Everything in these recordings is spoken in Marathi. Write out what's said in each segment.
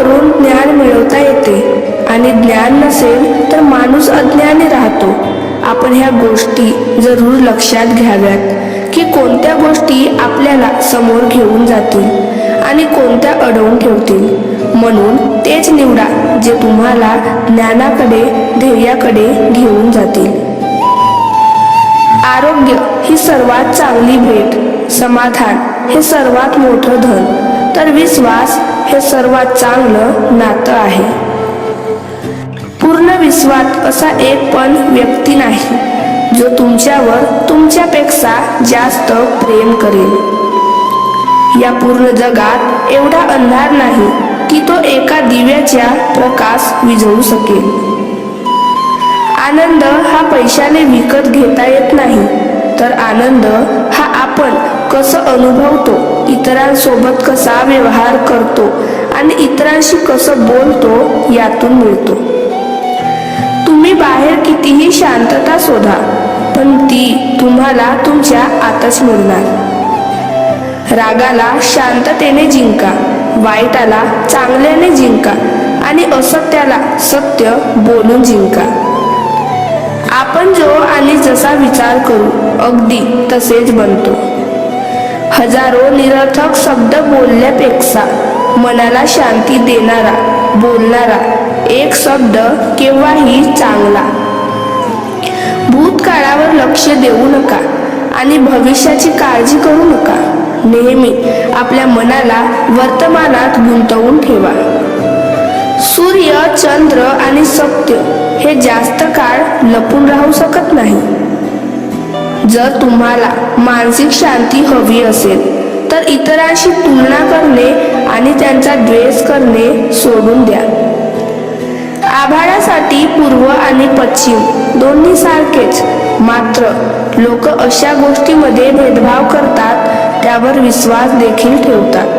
करून ज्ञान मिळवता येते. आणि ज्ञान नसेल तर माणूस अज्ञानी राहतो. आपण ह्या गोष्टी जरूर लक्षात घ्याव्यात की कोणत्या गोष्टी आपल्याला समोर घेऊन जातील आणि कोणत्या अडवून ठेवतील. म्हणून तेच निवडा जे तुम्हाला ज्ञानाकडे ध्येयाकडे घेऊन जातील. आरोग्य ही सर्वात चांगली भेट समाधान हे सर्वात मोठं धन. तर विश्वास हे सर्वात चांगलं नातं आहे. पूर्ण विश्वात असा एक पण व्यक्ती नाही जो तुमच्यावर तुमच्यापेक्षा जास्त प्रेम करेल. या पूर्ण जगात एवढा अंधार नाही की तो एका दिव्याच्या प्रकाश विझवू शकेल. आनंद हा पैशाने विकत घेता येत नाही तर आनंद हा आपण कसं अनुभवतो इतरांसोबत कसा व्यवहार करतो आणि इतरांशी कसं बोलतो यातून मिळतो. तुम्ही बाहेर कितीही शांतता शोधा पण ती तुम्हाला तुमच्या आतच मिळणार. रागाला शांततेने जिंका वाईटाला चांगल्याने जिंका आणि असत्याला सत्य बोलून जिंका. आपण जो आणि जसा विचार करू अगदी तसेच बनतो. हजारो निरर्थक शब्द बोलण्यापेक्षा मनाला शांती देणारा बोलणारा एक शब्द केव्हाही चांगला. भूतकाळावर लक्ष देऊ नका आणि भविष्याची काळजी करू नका. नेहमी आपल्या मनाला वर्तमानात गुंतवून ठेवा. सूर्य चंद्र आणि सत्य हे जास्त काळ लपून राहू शकत नाही. जर तुम्हाला मानसिक शांती हवी असेल तर इतरांशी तुलना करणे आणि त्यांचा द्वेष करणे सोडून द्या. आभाळासाठी पूर्व आणि पश्चिम दोन्ही सारखेच मात्र लोक अशा गोष्टीमध्ये भेदभाव करतात त्यावर विश्वास देखील ठेवतात.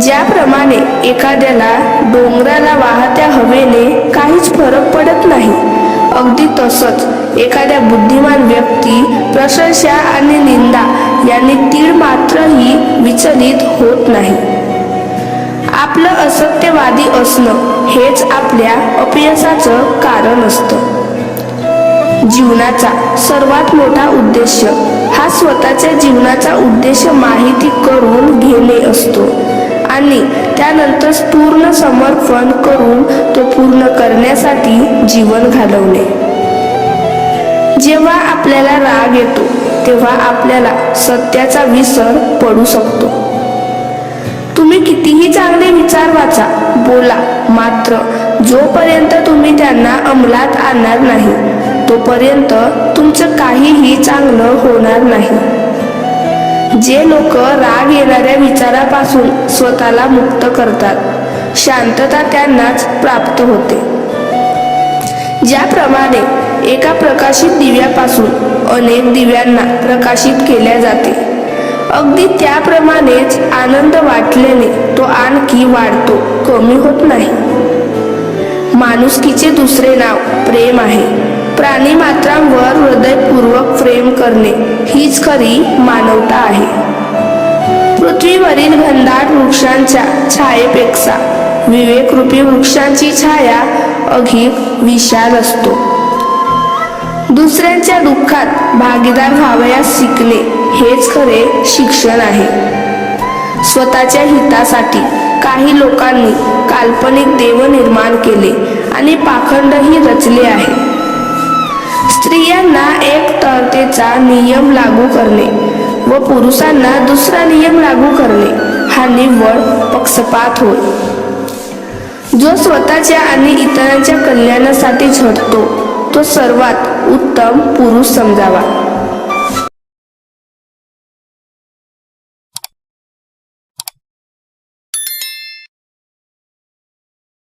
ज्याप्रमाणे एखाद्याला डोंगराला वाहत्या हवेने काहीच फरक पडत नाही. अगदी तसंच एखाद्या बुद्धिमान व्यक्ती प्रशंसा आणि निंदा यांनी तीळ मात्रही विचलित होत नाही. आपलं असत्यवादी असणं हेच आपल्या अपयशाचं कारण असतं. जीवनाचा सर्वात मोठा उद्देश हा स्वतःच्या जीवनाचा उद्देश माहिती करून घेणे असतो. आणि त्यानंतर पूर्ण समर्पण करून तो पूर्ण करण्यासाठी जीवन घालवणे जेव्हा आपल्याला राग येतो तेव्हा आपल्याला सत्याचा विसर पडू शकतो. तुम्ही कितीही चांगले विचार वाचा बोला मात्र जोपर्यंत तुम्ही त्यांना अंमलात आणणार नाही तोपर्यंत तुमचं काहीही चांगलं होणार नाही. जे लोक राग येणाऱ्या विचारापासून स्वतःला मुक्त करतात शांतता त्यांनाच प्राप्त होते. ज्याप्रमाणे एका प्रकाशित दिव्यापासून अनेक दिव्यांना प्रकाशित केल्या जाते अगदी त्याप्रमाणेच आनंद वाटल्याने तो आणखी वाढतो कमी होत नाही. माणुसकीचे दुसरे नाव प्रेम आहे. प्राणी मात्रांवर हृदयपूर्वक प्रेम करणे हीच खरी मानवता आहे. पृथ्वीवरील घनदाट वृक्षांच्या छायेपेक्षा विवेकरूपी वृक्षांची छाया अधिक विशाल असतो. दुसऱ्यांच्या दुःखात भागीदार व्हावयास शिकणे हेच खरे शिक्षण आहे. स्वतःच्या हितासाठी काही लोकांनी काल्पनिक देव निर्माण केले आणि पाखंडही रचले आहे. स्त्रियांना एक तरतेचा नियम लागू करणे व पुरुषांना दुसरा नियम लागू करणे हा निव्वळ पक्षपात होय. जो स्वतःच्या आणि इतरांच्या कल्याणासाठी झटतो तो सर्वात उत्तम पुरुष समजावा.